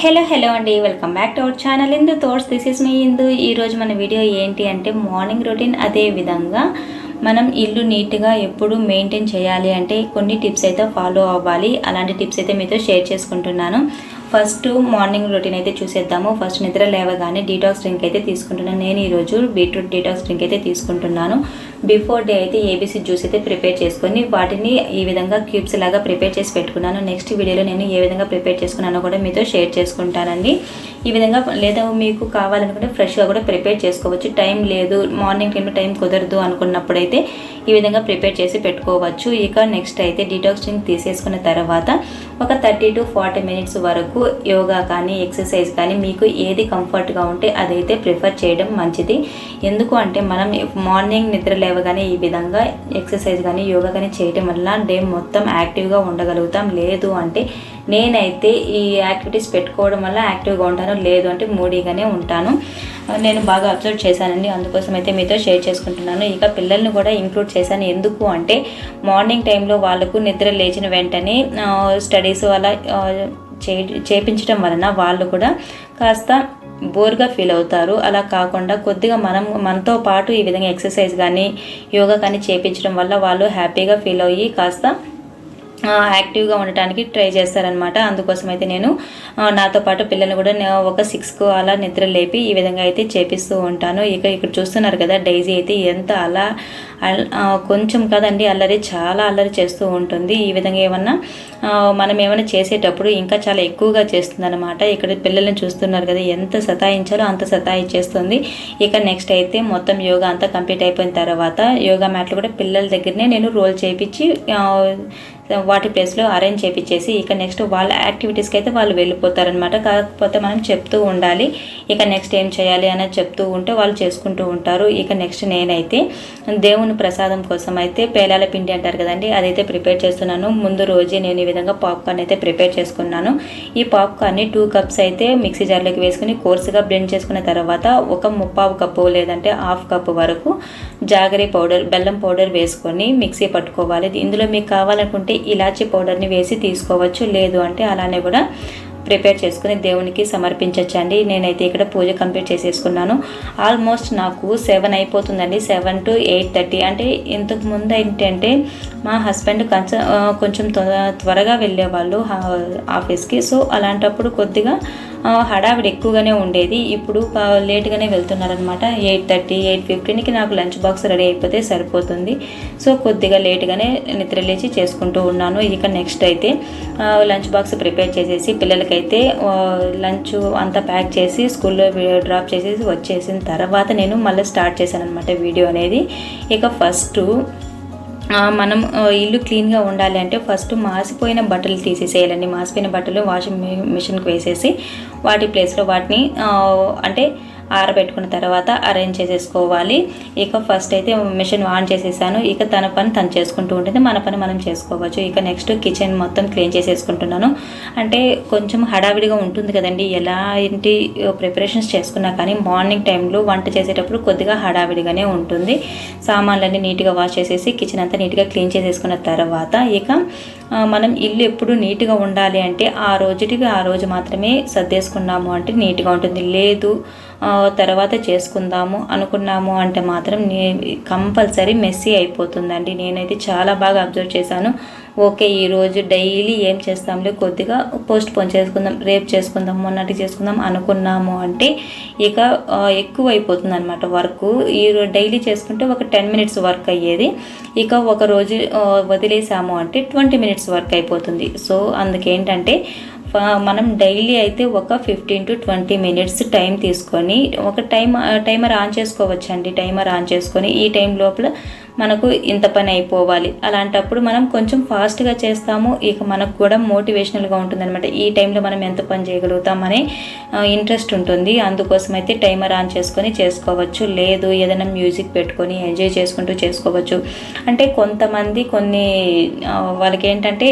Hello hello అండి. Welcome back to our channel Indu thoughts this is me Indu. ఈరోజు మన video ఏంటి అంటే మార్నింగ్ రొటీన్ అదే విధంగా మనం ఇల్లు నీట్గా ఎప్పుడు మెయింటైన్ చేయాలి అంటే కొన్ని టిప్స్ అయితే ఫాలో అవ్వాలి. అలాంటి టిప్స్ అయితే మీతో షేర్ చేసుకుంటున్నాను. ఫస్ట్ మార్నింగ్ రొటీన్ అయితే చూసేద్దాము. ఫస్ట్ నిద్ర లేవగానే డీటాక్స్ డ్రింక్ అయితే తీసుకుంటున్నాను నేను ఈరోజు బీట్రూట్ డీటాక్స్ డ్రింక్ అయితే తీసుకుంటున్నాను. బిఫోర్ డే అయితే ఏబీసీ జ్యూస్ అయితే ప్రిపేర్ చేసుకొని వాటిని ఈ విధంగా క్యూబ్స్ లాగా ప్రిపేర్ చేసి పెట్టుకున్నాను. నెక్స్ట్ వీడియోలో నేను ఏ విధంగా ప్రిపేర్ చేసుకున్నానో కూడా మీతో షేర్ చేసుకుంటానండి. ఈ విధంగా లేదా మీకు కావాలనుకుంటే ఫ్రెష్గా కూడా ప్రిపేర్ చేసుకోవచ్చు. టైం లేదు. మార్నింగ్ టైంలో టైం కుదరదు అనుకున్నప్పుడైతే ఈ విధంగా ప్రిపేర్ చేసి పెట్టుకోవచ్చు. ఇక నెక్స్ట్ అయితే డిటాక్స్ డ్రింక్ తీసేసుకున్న తర్వాత ఒక థర్టీ టు ఫార్టీ మినిట్స్ వరకు యోగా కానీ ఎక్సర్సైజ్ కానీ మీకు ఏది కంఫర్ట్గా ఉంటే అదైతే ప్రిఫర్ చేయడం మంచిది. ఎందుకు అంటే మనం మార్నింగ్ నిద్ర లేవగానే ఈ విధంగా ఎక్సర్సైజ్ కానీ యోగా కానీ చేయడం వల్ల డే మొత్తం యాక్టివ్గా ఉండగలుగుతాం. లేదు అంటే నేనైతే ఈ యాక్టివిటీస్ పెట్టుకోవడం వల్ల యాక్టివ్గా ఉంటాను లేదు అంటే మూడీగానే ఉంటాను. నేను బాగా అబ్జర్వ్ చేశానండి. అందుకోసం అయితే మీతో షేర్ చేసుకుంటున్నాను. ఇక పిల్లల్ని కూడా ఇంక్లూడ్ చేశాను. ఎందుకు అంటే మార్నింగ్ టైంలో వాళ్ళకు నిద్ర లేచిన వెంటనే స్టడీస్ అలా చే చేపించడం వలన వాళ్ళు కూడా కాస్త బోర్గా ఫీల్ అవుతారు. అలా కాకుండా కొద్దిగా మనం మనతో పాటు ఈ విధంగా ఎక్సర్సైజ్ కానీ యోగా కానీ చేపించడం వల్ల వాళ్ళు హ్యాపీగా ఫీల్ అయ్యి కాస్త యాక్టివ్గా ఉండటానికి ట్రై చేస్తారనమాట అందుకోసం అయితే నేను నాతో పాటు పిల్లల్ని కూడా ఒక సిక్స్కు అలా నిద్ర లేపి ఈ విధంగా అయితే చేపిస్తూ ఉంటాను. ఇక ఇక్కడ చూస్తున్నారు కదా డైజీ అయితే ఎంత అలా కొంచెం కదండి అల్లరి చాలా అల్లరి చేస్తూ ఉంటుంది. ఈ విధంగా ఏమన్నా మనం ఏమైనా చేసేటప్పుడు ఇంకా చాలా ఎక్కువగా చేస్తుందన్నమాట. ఇక్కడ పిల్లల్ని చూస్తున్నారు కదా ఎంత సతాయించాలో అంత సతాయించేస్తుంది ఇక నెక్స్ట్ అయితే మొత్తం యోగా అంతా కంప్లీట్ అయిపోయిన తర్వాత యోగా మ్యాట్లు కూడా పిల్లల దగ్గరనే నేను రోల్ చేయించి వాటి ప్లేస్లో అరేంజ్ చేయించేసి ఇక నెక్స్ట్ వాళ్ళ యాక్టివిటీస్కి అయితే వాళ్ళు వెళ్ళిపోతారనమాట కాకపోతే మనం చెప్తూ ఉండాలి. ఇక నెక్స్ట్ ఏం చేయాలి అనేది చెప్తూ ఉంటే వాళ్ళు చేసుకుంటూ ఉంటారు. ఇక నెక్స్ట్ నేనైతే దేవుని ప్రసాదం కోసం అయితే పేలాల పిండి అంటారు కదండి అదైతే ప్రిపేర్ చేస్తున్నాను. ముందు రోజే నేను ఈ విధంగా పాప్కార్న్ అయితే ప్రిపేర్ చేసుకున్నాను. ఈ పాప్కార్న్ని టూ కప్స్ అయితే మిక్సీ జార్లోకి వేసుకుని కోర్సుగా బ్లెండ్ చేసుకున్న తర్వాత ఒక ముప్పావు కప్పు లేదంటే హాఫ్ కప్పు వరకు జాగరి పౌడర్ బెల్లం పౌడర్ వేసుకొని మిక్సీ పట్టుకోవాలి. ఇందులో మీకు కావాలనుకుంటే ఇలాచీ పౌడర్ని వేసి తీసుకోవచ్చు. లేదు అంటే అలానే కూడా ప్రిపేర్ చేసుకుని దేవునికి సమర్పించవచ్చండి నేనైతే ఇక్కడ పూజ కంప్లీట్ చేసేసుకున్నాను. ఆల్మోస్ట్ నాకు సెవెన్ అయిపోతుందండి. Seven to eight thirty. అంటే ఇంతకు ముందు ఏంటంటే మా హస్బెండ్ కొంచెం కొంచెం త్వర- త్వరగా వెళ్ళేవాళ్ళు ఆఫీస్కి. సో అలాంటప్పుడు కొద్దిగా హడావిడి ఎక్కువగానే ఉండేది. ఇప్పుడు లేట్గానే వెళ్తున్నారనమాట ఎయిట్ థర్టీ ఎయిట్ ఫిఫ్టీన్కి నాకు లంచ్ బాక్స్ రెడీ అయిపోతే సరిపోతుంది. సో కొద్దిగా లేట్గానే నిద్ర లేచి చేసుకుంటూ ఉన్నాను. ఇక నెక్స్ట్ అయితే లంచ్ బాక్స్ ప్రిపేర్ చేసేసి పిల్లలకైతే లంచ్ అంతా ప్యాక్ చేసి స్కూల్లో డ్రాప్ చేసేసి వచ్చేసిన తర్వాత నేను మళ్ళీ స్టార్ట్ చేశాను అనమాట వీడియో అనేది. ఇక ఫస్ట్ మనం ఇల్లు క్లీన్గా ఉండాలి అంటే ఫస్ట్ మాసిపోయిన బట్టలు తీసేసేయాలండి. మాసిపోయిన బట్టలు వాషింగ్ మిషన్కి వేసేసి వాటి ప్లేస్లో వాటిని అంటే ఆరబెట్టుకున్న తర్వాత అరేంజ్ చేసేసుకోవాలి. ఇక ఫస్ట్ అయితే మిషన్ ఆన్ చేసేసాను. ఇక తన పని తను చేసుకుంటూ ఉంటుంది. మన పని మనం చేసుకోవచ్చు. ఇక నెక్స్ట్ కిచెన్ మొత్తం క్లీన్ చేసేసుకుంటున్నాను. అంటే కొంచెం హడావిడిగా ఉంటుంది కదండి. ఎలాంటి ప్రిపరేషన్స్ చేసుకున్నా కానీ మార్నింగ్ టైంలో వంట చేసేటప్పుడు కొద్దిగా హడావిడిగానే ఉంటుంది. సామాన్లన్నీ నీట్గా వాష్ చేసేసి కిచెన్ అంతా నీట్గా క్లీన్ చేసేసుకున్న తర్వాత ఇక మనం ఇల్లు ఎప్పుడు నీట్గా ఉండాలి అంటే ఆ రోజుటికి ఆ రోజు మాత్రమే సర్దేసుకున్నాము అంటే నీట్గా ఉంటుంది. లేదు తర్వాత చేసుకుందాము అనుకున్నాము అంటే మాత్రం నే కంపల్సరీ మెస్సీ అయిపోతుందండి. నేనైతే చాలా బాగా అబ్జర్వ్ చేశాను. ఓకే ఈరోజు డైలీ ఏం చేస్తాంలే కొద్దిగా పోస్ట్ పోన్ చేసుకుందాం రేపు చేసుకుందాం మొన్నటి చేసుకుందాం అనుకున్నాము అంటే ఇక ఎక్కువ అయిపోతుంది అనమాట వర్క్. ఈ డైలీ చేసుకుంటే ఒక టెన్ మినిట్స్ వర్క్ అయ్యేది. ఇక ఒక రోజు వదిలేసాము అంటే ట్వంటీ మినిట్స్ వర్క్ అయిపోతుంది. సో అందుకేంటంటే మనం డైలీ అయితే ఒక fifteen to twenty minutes time తీసుకొని ఒక టైం టైమర్ ఆన్ చేసుకోవచ్చండి టైమర్ ఆన్ చేసుకొని ఈ టైం లోపల మనకు ఇంత పని అయిపోవాలి. అలాంటప్పుడు మనం కొంచెం ఫాస్ట్గా చేస్తాము ఇక మనకు కూడా మోటివేషనల్గా ఉంటుందన్నమాట. ఈ టైంలో మనం ఎంత పని చేయగలుగుతామనే ఇంట్రెస్ట్ ఉంటుంది. అందుకోసం అయితే టైమర్ ఆన్ చేసుకొని చేసుకోవచ్చు. లేదు ఏదైనా మ్యూజిక్ పెట్టుకొని ఎంజాయ్ చేసుకుంటూ చేసుకోవచ్చు. అంటే కొంతమంది కొన్ని వాళ్ళకి ఏంటంటే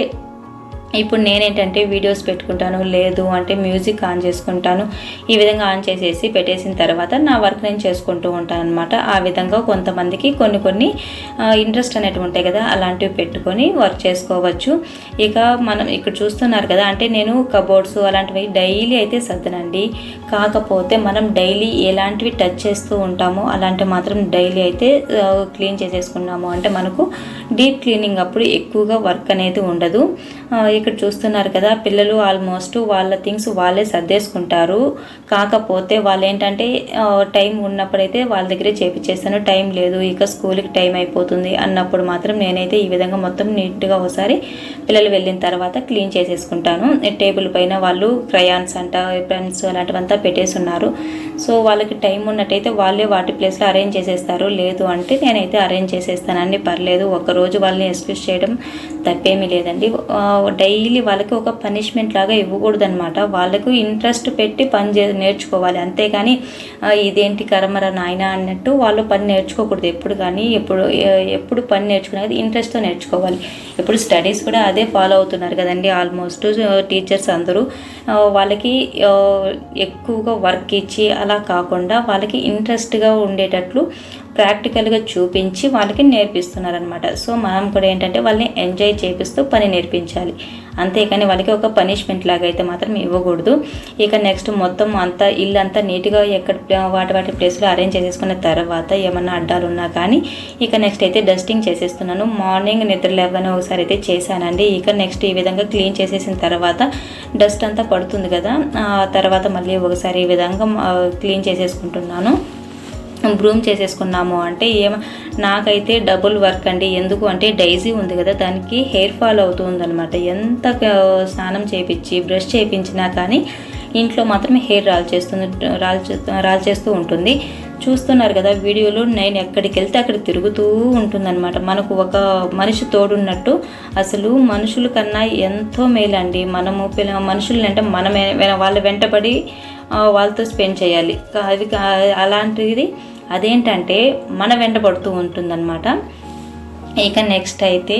ఇప్పుడు నేనేంటంటే వీడియోస్ పెట్టుకుంటాను లేదు అంటే మ్యూజిక్ ఆన్ చేసుకుంటాను. ఈ విధంగా ఆన్ చేసేసి పెట్టేసిన తర్వాత నా వర్క్ నేను చేసుకుంటూ ఉంటాను అనమాట ఆ విధంగా కొంతమందికి కొన్ని కొన్ని ఇంట్రెస్ట్ అనేటివి ఉంటాయి కదా అలాంటివి పెట్టుకొని వర్క్ చేసుకోవచ్చు. ఇక మనం ఇక్కడ చూస్తున్నారు కదా అంటే నేను కబోర్డ్స్ అలాంటివి డైలీ అయితే సర్దనండి. కాకపోతే మనం డైలీ ఎలాంటివి టచ్ చేస్తూ ఉంటామో అలాంటివి మాత్రం డైలీ అయితే క్లీన్ చేసేసుకున్నాము. అంటే మనకు డీప్ క్లీనింగ్ అప్పుడు ఎక్కువగా వర్క్ అనేది ఉండదు. ఇక్కడ చూస్తున్నారు కదా పిల్లలు ఆల్మోస్ట్ వాళ్ళ థింగ్స్ వాళ్ళే సర్దేసుకుంటారు. కాకపోతే వాళ్ళు ఏంటంటే టైం ఉన్నప్పుడైతే వాళ్ళ దగ్గరే చేపించేస్తాను టైం లేదు ఇక స్కూల్కి టైం అయిపోతుంది అన్నప్పుడు మాత్రం నేనైతే ఈ విధంగా మొత్తం నీట్గా ఒకసారి పిల్లలు వెళ్ళిన తర్వాత క్లీన్ చేసేసుకుంటాను. టేబుల్ పైన వాళ్ళు క్రయాన్స్ అంట పెన్స్ అలాంటివంతా పెట్టేసి ఉన్నారు సో వాళ్ళకి టైం ఉన్నట్టయితే వాళ్ళే వాటి ప్లేస్లో అరేంజ్ చేసేస్తారు. లేదు అంటే నేనైతే అరేంజ్ చేసేస్తానండి పర్లేదు ఒకరోజు వాళ్ళని ఎక్స్క్యూజ్ చేయడం తప్పేమీ లేదండి. డైలీ వాళ్ళకి ఒక పనిష్మెంట్ లాగా ఇవ్వకూడదు అనమాట వాళ్ళకు ఇంట్రెస్ట్ పెట్టి పని చే నేర్చుకోవాలి. అంతేగాని ఇదేంటి కర్మరా నాయన అన్నట్టు వాళ్ళు పని నేర్చుకోకూడదు. ఎప్పుడు కానీ ఎప్పుడు ఎప్పుడు పని నేర్చుకునేది ఇంట్రెస్ట్తో నేర్చుకోవాలి. ఇప్పుడు స్టడీస్ కూడా అదే ఫాలో అవుతున్నారు కదండి ఆల్మోస్ట్. టీచర్స్ అందరూ వాళ్ళకి ఎక్కువగా వర్క్ ఇచ్చి అలా కాకుండా వాళ్ళకి ఇంట్రెస్ట్గా ఉండేటట్లు ప్రాక్టికల్గా చూపించి వాళ్ళకి నేర్పిస్తున్నారనమాట సో మనం కూడా ఏంటంటే వాళ్ళని ఎంజాయ్ చేపిస్తూ పని నేర్పించాలి. అంతేకాని వాళ్ళకి ఒక పనిష్మెంట్ లాగా అయితే మాత్రం ఇవ్వకూడదు. ఇక నెక్స్ట్ మొత్తం అంతా ఇల్లు అంతా నీట్గా ఎక్కడ వాటి వాటి ప్లేస్లో అరేంజ్ చేసేసుకున్న తర్వాత ఏమన్నా అడ్డాలు ఉన్నా కానీ ఇక నెక్స్ట్ అయితే డస్టింగ్ చేసేస్తున్నాను. మార్నింగ్ నిద్ర లేవగానే ఒకసారి అయితే చేశానండి. ఇక నెక్స్ట్ ఈ విధంగా క్లీన్ చేసేసిన తర్వాత డస్ట్ అంతా పడుతుంది కదా ఆ తర్వాత మళ్ళీ ఒకసారి ఈ విధంగా క్లీన్ చేసేసుకుంటున్నాను. బ్రూమ్ చేసేసుకున్నాము అంటే ఏమ నాకైతే డబుల్ వర్క్ అండి. ఎందుకు అంటే డైజీ ఉంది కదా దానికి హెయిర్ ఫాల్ అవుతుందనమాట ఎంత స్నానం చేపించి బ్రష్ చేయించినా కానీ ఇంట్లో మాత్రం హెయిర్ రాల్ చేస్తుంది రాల్ రాల్ చేస్తూ ఉంటుంది. చూస్తున్నారు కదా వీడియోలో నేను ఎక్కడికి వెళ్తే అక్కడ తిరుగుతూ ఉంటుందన్నమాట. మనకు ఒక మనిషి తోడున్నట్టు అసలు మనుషుల కన్నా ఎంతో మేలండి. మనము పిల్ల మనుషుల్ని అంటే మనమే వాళ్ళ వెంటబడి వాళ్ళతో స్పెండ్ చేయాలి. అది అలాంటిది అదేంటంటే మన వెంట పడుతూ ఉంటుందన్నమాట. ఇక నెక్స్ట్ అయితే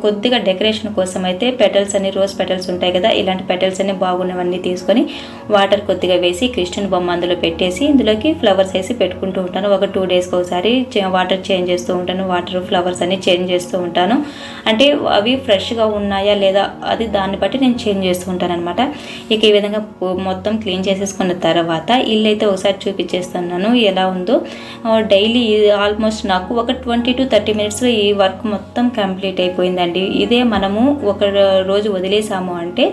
కొద్దిగా డెకరేషన్ కోసం అయితే పెటల్స్ అని రోజ్ పెటల్స్ ఉంటాయి కదా ఇలాంటి పెటల్స్ అన్ని బాగున్నవన్నీ తీసుకొని వాటర్ కొద్దిగా వేసి క్రిస్టియన్ బొమ్మ అందులో పెట్టేసి ఇందులోకి ఫ్లవర్స్ వేసి పెట్టుకుంటూ ఉంటాను. ఒక టూ డేస్కి ఒకసారి చే- వాటర్ చేంజ్ చేస్తూ ఉంటాను. వాటర్ ఫ్లవర్స్ అన్ని చేంజ్ చేస్తూ ఉంటాను. అంటే అవి ఫ్రెష్గా ఉన్నాయా లేదా అది దాన్ని బట్టి నేను చేంజ్ చేస్తూ ఉంటాను అనమాట ఇక ఈ విధంగా మొత్తం క్లీన్ చేసేసుకున్న తర్వాత ఇల్లు అయితే ఒకసారి చూపించేస్తున్నాను. ఎలా ఉందో డైలీ ఆల్మోస్ట్ నాకు ఒక ట్వంటీ టు థర్టీ మినిట్స్లో ఈ వర్క్ మొత్తం కంప్లీట్ అయిపోయిందండి. ఇదే మనము ఒక రోజు వదిలేసాము అంటే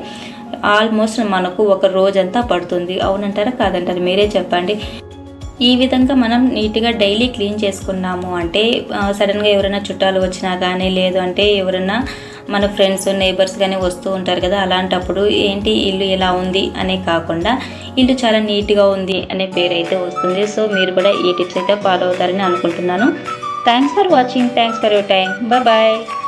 ఆల్మోస్ట్ మనకు ఒక రోజంతా పడుతుంది. అవునంటారా కాదంటారా? మీరే చెప్పండి. ఈ విధంగా మనం నీట్గా డైలీ క్లీన్ చేసుకున్నాము అంటే సడన్గా ఎవరైనా చుట్టాలు వచ్చినా కానీ లేదు అంటే ఎవరైనా మన ఫ్రెండ్స్ నైబర్స్ కానీ వస్తూ ఉంటారు కదా అలాంటప్పుడు ఏంటి ఇల్లు ఎలా ఉంది అనే కాకుండా ఇల్లు చాలా నీట్గా ఉంది అనే పేరు అయితే వస్తుంది. సో మీరు కూడా ఈ టిప్స్ అయితే ఫాలో అవుతారని అనుకుంటున్నాను. Thanks for watching. Thanks for your time. Bye bye.